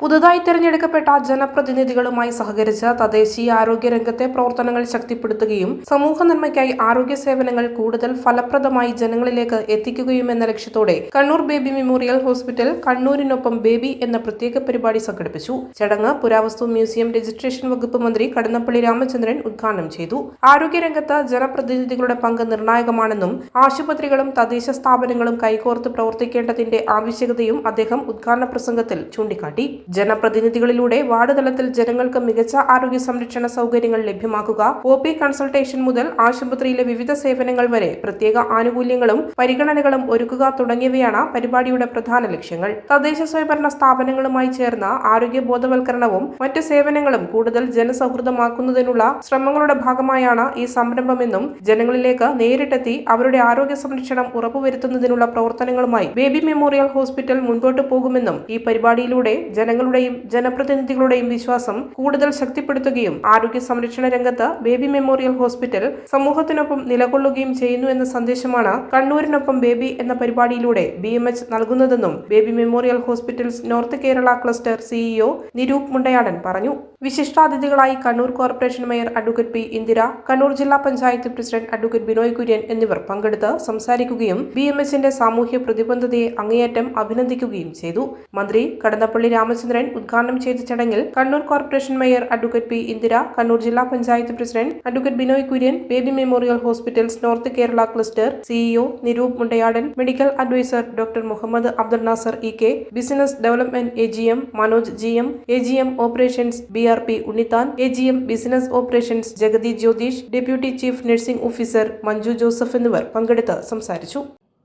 പുതുതായി തിരഞ്ഞെടുക്കപ്പെട്ട ജനപ്രതിനിധികളുമായി സഹകരിച്ച് തദ്ദേശീയ ആരോഗ്യ രംഗത്തെ പ്രവർത്തനങ്ങൾ ശക്തിപ്പെടുത്തുകയും സമൂഹ നന്മയ്ക്കായി ആരോഗ്യ സേവനങ്ങൾ കൂടുതൽ ഫലപ്രദമായി ജനങ്ങളിലേക്ക് എത്തിക്കുകയും എന്ന ലക്ഷ്യത്തോടെ കണ്ണൂർ ബേബി മെമ്മോറിയൽ ഹോസ്പിറ്റൽ കണ്ണൂരിനൊപ്പം ബേബി എന്ന പ്രത്യേക പരിപാടി സംഘടിപ്പിച്ചു. ചടങ്ങ് പുരാവസ്തു മ്യൂസിയം രജിസ്ട്രേഷൻ വകുപ്പ് മന്ത്രി കടന്നപ്പള്ളി രാമചന്ദ്രൻ ഉദ്ഘാടനം ചെയ്തു. ആരോഗ്യരംഗത്ത് ജനപ്രതിനിധികളുടെ പങ്ക് നിർണായകമാണെന്നും ആശുപത്രികളും തദ്ദേശ സ്ഥാപനങ്ങളും കൈകോർത്ത് പ്രവർത്തിക്കേണ്ടതിന്റെ ആവശ്യകതയും അദ്ദേഹം ഉദ്ഘാടന പ്രസംഗത്തിൽ ചൂണ്ടിക്കാട്ടി. ജനപ്രതിനിധികളിലൂടെ വാർഡ് തലത്തിൽ ജനങ്ങൾക്ക് മികച്ച ആരോഗ്യ സംരക്ഷണ സൗകര്യങ്ങൾ ലഭ്യമാക്കുക ഒ പി കൺസൾട്ടേഷൻ മുതൽ ആശുപത്രിയിലെ വിവിധ സേവനങ്ങൾ വരെ പ്രത്യേക ആനുകൂല്യങ്ങളും പരിഗണനകളും ഒരുക്കുക തുടങ്ങിയവയാണ് പരിപാടിയുടെ പ്രധാന ലക്ഷ്യങ്ങൾ. തദ്ദേശ സ്വയംഭരണ സ്ഥാപനങ്ങളുമായി ചേർന്ന ആരോഗ്യ ബോധവൽക്കരണവും മറ്റ് സേവനങ്ങളും കൂടുതൽ ജനസൗഹൃദമാക്കുന്നതിനുള്ള ശ്രമങ്ങളുടെ ഭാഗമായാണ് ഈ സംരംഭമെന്നും ജനങ്ങളിലേക്ക് നേരിട്ടെത്തി അവരുടെ ആരോഗ്യ സംരക്ഷണം ഉറപ്പുവരുത്തുന്നതിനുള്ള പ്രവർത്തനങ്ങളുമായി ബേബി മെമ്മോറിയൽ ഹോസ്പിറ്റൽ മുൻപോട്ട് പോകുമെന്നും ഈ പരിപാടിയിലൂടെ ജനങ്ങളുടെയും ജനപ്രതിനിധികളുടെയും വിശ്വാസം കൂടുതൽ ശക്തിപ്പെടുത്തുകയും ആരോഗ്യ സംരക്ഷണ രംഗത്ത് ബേബി മെമ്മോറിയൽ ഹോസ്പിറ്റൽ സമൂഹത്തിനൊപ്പം നിലകൊള്ളുകയും ചെയ്യുന്നു എന്ന സന്ദേശമാണ് കണ്ണൂരിനൊപ്പം ബേബി എന്ന പരിപാടിയിലൂടെ ബി എം എച്ച് നൽകുന്നതെന്നും baby memorial hospitals north Kerala cluster CEO Niroop Mundayadan പറഞ്ഞു. വിശിഷ്ടാതിഥികളായി Kannur corporation mayor advocate P Indira Kannur ജില്ലാ പഞ്ചായത്ത് പ്രസിഡന്റ് അഡ്വക്കേറ്റ് ബിനോയ് കുര്യൻ എന്നിവർ പങ്കെടുത്ത് സംസാരിക്കുകയും ബി എം എസിന്റെ സാമൂഹ്യ പ്രതിബദ്ധതയെ അങ്ങേയറ്റം അഭിനന്ദിക്കുകയും ചെയ്തു. മന്ത്രി കടന്നപ്പള്ളി രാമചന്ദ്രൻ ഉദ്ഘാടനം ചെയ്ത ചടങ്ങിൽ Kannur corporation mayor advocate P Indira Kannur ജില്ലാ panchayat president advocate Binoy Kurian baby memorial hospitals north Kerala cluster CEO Niroop Mundayadan medical adviser doctor Muhammad Abdul Nasar E K business development A G M Manoj G M A G M operations B R P Unnithan A G M business operations Jagathi Jyothish deputy chief nursing officer Manju Joseph എന്നിവർ പങ്കെടുത്ത് സംസാരിച്ചു.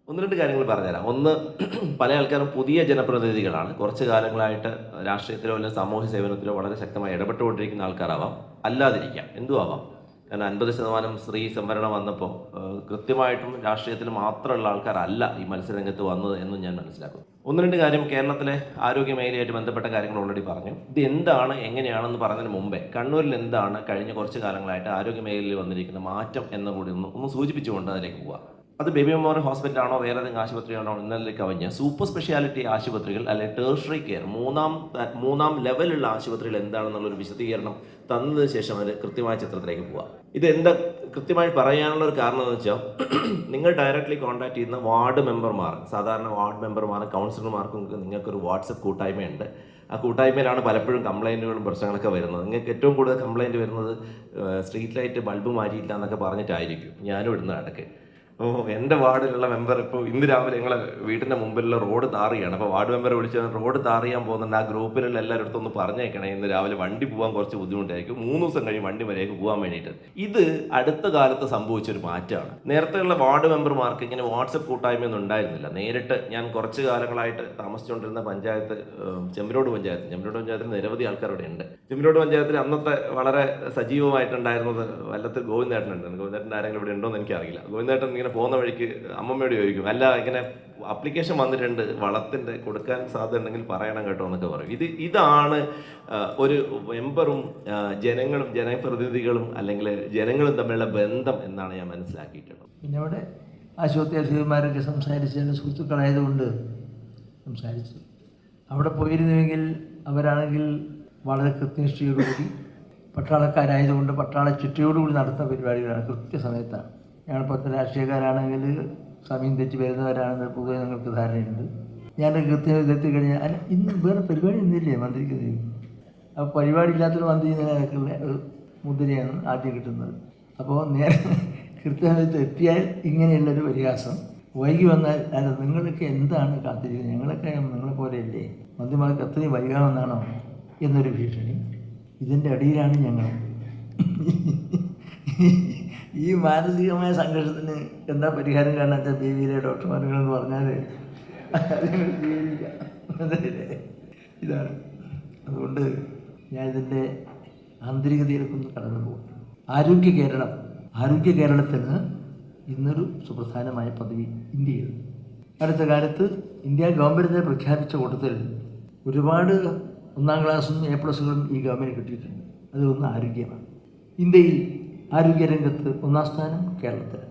ഒന്ന് രണ്ട് കാര്യങ്ങൾ പറഞ്ഞുതരാം. ഒന്ന് പല ആൾക്കാരും പുതിയ ജനപ്രതിനിധികളാണ്. കുറച്ച് കാലങ്ങളായിട്ട് രാഷ്ട്രീയത്തിലോ അല്ലെങ്കിൽ സാമൂഹ്യ സേവനത്തിലോ വളരെ ശക്തമായി ഇടപെട്ടുകൊണ്ടിരിക്കുന്ന ആൾക്കാരാവാം. അല്ലാതിരിക്കാം. എന്തും ആവാം കാരണം അൻപത് ശതമാനം സ്ത്രീ സംവരണം വന്നപ്പോൾ കൃത്യമായിട്ടും രാഷ്ട്രീയത്തിൽ മാത്രമുള്ള ആൾക്കാരല്ല ഈ മത്സരരംഗത്ത് വന്നത് എന്നും ഞാൻ മനസ്സിലാക്കുന്നു. ഒന്ന് രണ്ട് കാര്യം കേരളത്തിലെ ആരോഗ്യ മേഖലയായിട്ട് ബന്ധപ്പെട്ട കാര്യങ്ങൾ ഓൾറെഡി പറഞ്ഞു. ഇത് എന്താണ് എങ്ങനെയാണെന്ന് പറഞ്ഞതിന് മുമ്പേ കണ്ണൂരിൽ എന്താണ് കഴിഞ്ഞ കുറച്ച് കാലങ്ങളായിട്ട് ആരോഗ്യ മേഖലയിൽ വന്നിരിക്കുന്ന മാറ്റം എന്ന കൂടി ഒന്ന് ഒന്ന് സൂചിപ്പിച്ചുകൊണ്ട് അതിലേക്ക് പോവാം. അത് ബേബി മെമ്മോറിയൽ ഹോസ്പിറ്റൽ ആണോ വേറെ ഏതെങ്കിലും ആശുപത്രിയാണോ എന്നതിലേക്ക് കവിഞ്ഞ് സൂപ്പർ സ്പെഷ്യാലിറ്റി ആശുപത്രികൾ അല്ലെങ്കിൽ ടേഴ്സറി കെയർ മൂന്നാം മൂന്നാം ലെവലുള്ള ആശുപത്രികൾ എന്താണെന്നുള്ള ഒരു വിശദീകരണം തന്നതിന് ശേഷം അത് കൃത്യമായ ചിത്രത്തിലേക്ക് പോവാം. ഇത് എന്താ കൃത്യമായി പറയാനുള്ള ഒരു കാരണം എന്ന് വെച്ചാൽ നിങ്ങൾ ഡയറക്റ്റ്ലി കോൺടാക്ട് ചെയ്യുന്ന വാർഡ് മെമ്പർമാർ സാധാരണ വാർഡ് മെമ്പർമാർ കൗൺസിലർമാർക്കും നിങ്ങൾക്കൊരു വാട്സപ്പ് കൂട്ടായ്മയുണ്ട്. ആ കൂട്ടായ്മയിലാണ് പലപ്പോഴും കംപ്ലൈന്റുകളും പ്രശ്നങ്ങളൊക്കെ വരുന്നത്. നിങ്ങൾക്ക് ഏറ്റവും കൂടുതൽ കംപ്ലൈന്റ് വരുന്നത് സ്ട്രീറ്റ് ലൈറ്റ് ബൾബ് മാറ്റിയില്ല എന്നൊക്കെ പറഞ്ഞിട്ടായിരിക്കും. ഞാനും ഇടുന്ന ഇടയ്ക്ക് ഓ എന്റെ വാർഡിലുള്ള മെമ്പർ ഇപ്പോൾ ഇന്ന് രാവിലെ ഞങ്ങളെ വീടിന്റെ മുമ്പിലുള്ള റോഡ് താറിയാണ്. അപ്പോൾ വാർഡ് മെമ്പർ വിളിച്ച് റോഡ് താറിയാൻ പോകുന്നുണ്ട്. ആ ഗ്രൂപ്പിലുള്ള എല്ലാവരുടെ ഒന്ന് പറഞ്ഞേക്കണേ. ഇന്ന് രാവിലെ വണ്ടി പോകാൻ കുറച്ച് ബുദ്ധിമുട്ടായിരിക്കും. മൂന്ന് ദിവസം കഴിഞ്ഞ് വണ്ടി വരെയൊക്കെ പോകാൻ വേണ്ടിയിട്ട്. ഇത് അടുത്ത കാലത്ത് സംഭവിച്ചൊരു മാറ്റമാണ്. നേരത്തെയുള്ള വാർഡ് മെമ്പർമാർക്ക് ഇങ്ങനെ വാട്സപ്പ് കൂട്ടായ്മയൊന്നും ഉണ്ടായിരുന്നില്ല. നേരിട്ട് ഞാൻ കുറച്ച് കാലങ്ങളായിട്ട് താമസിച്ചുകൊണ്ടിരുന്ന പഞ്ചായത്ത് ഏഹ്, ചെമ്പരോട് പഞ്ചായത്ത്. ചെമ്പരോട് പഞ്ചായത്തിൽ നിരവധി ആൾക്കാർ ഇവിടെ ഉണ്ട്. ചെമ്പരോട് പഞ്ചായത്തിൽ അന്നത്തെ വളരെ സജീവമായിട്ടുണ്ടായിരുന്നത് വല്ലത്തിൽ ഗോവിന്ദേട്ടനുണ്ടായിരുന്നു. ഗോവിന്ദേട്ടൻ ആരെങ്കിലും ഇവിടെ ഉണ്ടോ എന്ന് എനിക്കറിയില്ല. ഗോവിന്ദേട്ടൻ ഇങ്ങനെ പോകുന്ന വഴിക്ക് അമ്മമ്മയോട് ചോദിക്കും അല്ല ഇങ്ങനെ അപ്ലിക്കേഷൻ വന്നിട്ടുണ്ട് വളത്തിന്റെ കൊടുക്കാൻ സാധ്യത ഉണ്ടെങ്കിൽ പറയണം കേട്ടോ എന്നൊക്കെ പറയും. ഇത് ഇതാണ് ഒരു മെമ്പറും ജനങ്ങളും ജനപ്രതിനിധികളും അല്ലെങ്കിൽ ജനങ്ങളും തമ്മിലുള്ള ബന്ധം എന്നാണ് ഞാൻ മനസ്സിലാക്കിയിട്ടുള്ളത്. പിന്നെ അവിടെ ആശുപത്രി അധികന്മാരൊക്കെ സംസാരിച്ച് എന്റെ സുഹൃത്തുക്കളായതുകൊണ്ട് സംസാരിച്ചു. അവിടെ പോയിരുന്നുവെങ്കിൽ അവരാണെങ്കിൽ വളരെ കൃത്യനിഷ്ഠയോടുകൂടി പട്ടാളക്കാരായതുകൊണ്ട് പട്ടാള ചുറ്റയോടുകൂടി നടത്തുന്ന പരിപാടികളാണ് കൃത്യസമയത്താണ്. ഞങ്ങളിപ്പോഴത്തെ രാഷ്ട്രീയക്കാരാണെങ്കിൽ സമയം തെറ്റി വരുന്നവരാണെന്ന് പൊതുവെ ഞങ്ങൾക്ക് ധാരണയുണ്ട്. ഞാൻ കൃത്യം എത്തി കഴിഞ്ഞാൽ അല്ല ഇന്ന് വേറെ പരിപാടി ഒന്നുമില്ലേ മന്ത്രിക്ക്? അപ്പോൾ പരിപാടി ഇല്ലാത്തൊരു മന്ത്രി നിലനിൽക്കുന്ന ഒരു മുദ്രയാണ് ആദ്യം കിട്ടുന്നത്. അപ്പോൾ നേരെ കൃത്യസമയത്ത് എത്തിയാൽ ഇങ്ങനെയുള്ളൊരു പരിഹാസം. വൈകി വന്നാൽ അല്ല നിങ്ങളൊക്കെ എന്താണ് കാത്തിരിക്കുന്നത്? ഞങ്ങളൊക്കെ നിങ്ങളെ പോലെയല്ലേ? മന്ത്രിമാർക്ക് അത്രയും വൈകാമെന്നാണോ എന്നൊരു ഭീഷണി. ഇതിന്റെ അടിയിലാണ് ഞങ്ങൾ. ഈ മാനസികമായ സംഘർഷത്തിന് എന്താ പരിഹാരം കാണാത്ത ബേബിയിലെ ഡോക്ടർമാരുകളെന്ന് പറഞ്ഞാൽ ഇതാണ്. അതുകൊണ്ട് ഞാൻ ഇതിന്റെ ആന്തരികതയിലേക്കൊന്ന് കടന്നു പോകും. ആരോഗ്യ കേരളം. ആരോഗ്യ കേരളത്തിന് ഇന്നൊരു സുപ്രധാനമായ പദവി ഇന്ത്യയിൽ. അടുത്ത കാലത്ത് ഇന്ത്യ ഗവൺമെന്റിനെ പ്രഖ്യാപിച്ച കൂട്ടത്തിൽ ഒരുപാട് ഒന്നാം ക്ലാസ്സും എ പ്ലസ്സുകളും ഈ ഗവൺമെന്റ് കിട്ടിയിട്ടുണ്ട്. അതിലൊന്ന് ആരോഗ്യമാണ്. ഇന്ത്യയിൽ ആരോഗ്യരംഗത്ത് ഒന്നാം സ്ഥാനം കേരളത്തിൽ.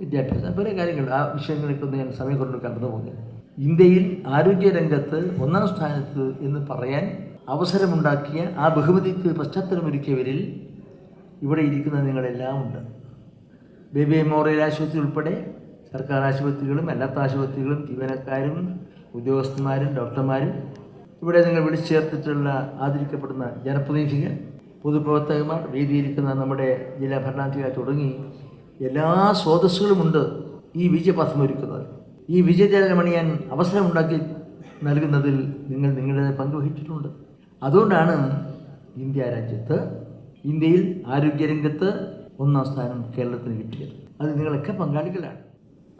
വിദ്യാഭ്യാസം പല കാര്യങ്ങൾ ആ വിഷയങ്ങളൊക്കെ ഞാൻ സമയം കൊണ്ട് കടന്നു പോകുന്നത്. ഇന്ത്യയിൽ ആരോഗ്യരംഗത്ത് ഒന്നാം സ്ഥാനത്ത് എന്ന് പറയാൻ അവസരമുണ്ടാക്കിയ ആ ബഹുമതിക്ക് പശ്ചാത്തലമൊരുക്കിയവരിൽ ഇവിടെ ഇരിക്കുന്ന നിങ്ങളെല്ലാം ഉണ്ട്. ബേബി മെമ്മോറിയൽ ആശുപത്രി ഉൾപ്പെടെ സർക്കാർ ആശുപത്രികളും അല്ലാത്ത ആശുപത്രികളും ജീവനക്കാരും ഉദ്യോഗസ്ഥന്മാരും ഡോക്ടർമാരും ഇവിടെ നിങ്ങൾ വിളിച്ചു ചേർത്തിട്ടുള്ള ആദരിക്കപ്പെടുന്ന ജനപ്രതിനിധികൾ പൊതുപ്രവർത്തകന്മാർ വേദിയിരിക്കുന്ന നമ്മുടെ ജില്ലാ ഭരണാധികാരി തുടങ്ങി എല്ലാ സ്രോതസ്സുകളുമുണ്ട് ഈ വിജയപഥം ഒരുക്കുന്നത്. ഈ വിജയജലമണിയാൻ അവസരമുണ്ടാക്കി നൽകുന്നതിൽ നിങ്ങൾ നിങ്ങളുടെ പങ്ക് വഹിച്ചിട്ടുണ്ട് അതുകൊണ്ടാണ് ഇന്ത്യ രാജ്യത്ത് ഇന്ത്യയിൽ ആരോഗ്യരംഗത്ത് ഒന്നാം സ്ഥാനം കേരളത്തിന് കിട്ടിയത്. അത് നിങ്ങളൊക്കെ പങ്കാളികളാണ്.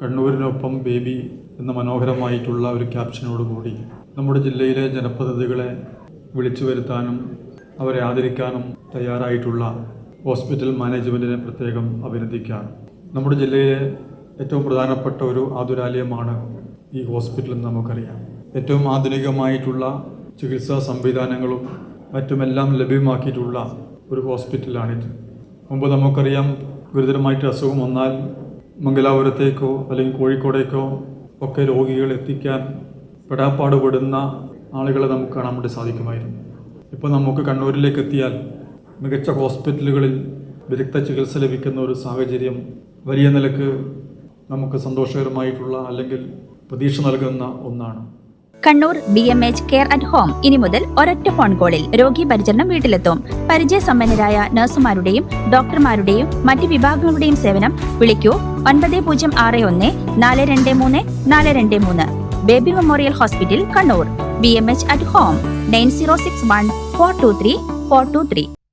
കണ്ണൂരിനൊപ്പം ബേബി എന്ന മനോഹരമായിട്ടുള്ള ഒരു ക്യാപ്ഷനോടുകൂടി നമ്മുടെ ജില്ലയിലെ ജനപ്രതിനിധികളെ വിളിച്ചു വരുത്താനും അവരെ ആദരിക്കാനും തയ്യാറായിട്ടുള്ള ഹോസ്പിറ്റൽ മാനേജ്മെന്റിനെ പ്രത്യേകം അഭിനന്ദിക്കുകയാണ്. നമ്മുടെ ജില്ലയിലെ ഏറ്റവും പ്രധാനപ്പെട്ട ഒരു ആതുരാലയമാണ് ഈ ഹോസ്പിറ്റൽ എന്ന് നമുക്കറിയാം. ഏറ്റവും ആധുനികമായിട്ടുള്ള ചികിത്സാ സംവിധാനങ്ങളും മറ്റുമെല്ലാം ലഭ്യമാക്കിയിട്ടുള്ള ഒരു ഹോസ്പിറ്റലാണിത്. മുമ്പ് നമുക്കറിയാം ഗുരുതരമായിട്ട് അസുഖം വന്നാൽ മംഗലാപുരത്തേക്കോ അല്ലെങ്കിൽ കോഴിക്കോടേക്കോ ഒക്കെ രോഗികൾ എത്തിക്കാൻ പെടാപ്പാടുപെടുന്ന ആളുകളെ നമുക്ക് കാണാൻ വേണ്ടി സാധിക്കുമായിരുന്നു. ഇപ്പോൾ നമുക്ക് കണ്ണൂരിലേക്ക് എത്തിയാൽ മികച്ച ഹോസ്പിറ്റലുകളിൽ വിദഗ്ധ ചികിത്സ ലഭിക്കുന്ന ഒരു സാഹചര്യം വലിയ നിലയ്ക്ക് നമുക്ക് സന്തോഷകരമായിട്ടുള്ള അല്ലെങ്കിൽ പ്രതീക്ഷ നൽകുന്ന ഒന്നാണ്. Kannur B M H care at home ഇനി മുതൽ ഒരൊറ്റ ഫോൺ കോളിൽ രോഗി പരിചരണം വീട്ടിലെത്തും. പരിചയസമ്പന്നരായ നഴ്സുമാരുടെയും ഡോക്ടർമാരുടെയും മറ്റ് വിഭാഗങ്ങളുടെയും സേവനം വിളിക്കൂ ഒൻപത് പൂജ്യം ആറ് ഒന്ന് നാല് രണ്ട് മൂന്ന് നാല് രണ്ട് മൂന്ന്. Baby memorial hospital Kannur. BMH at home 9061 423 423.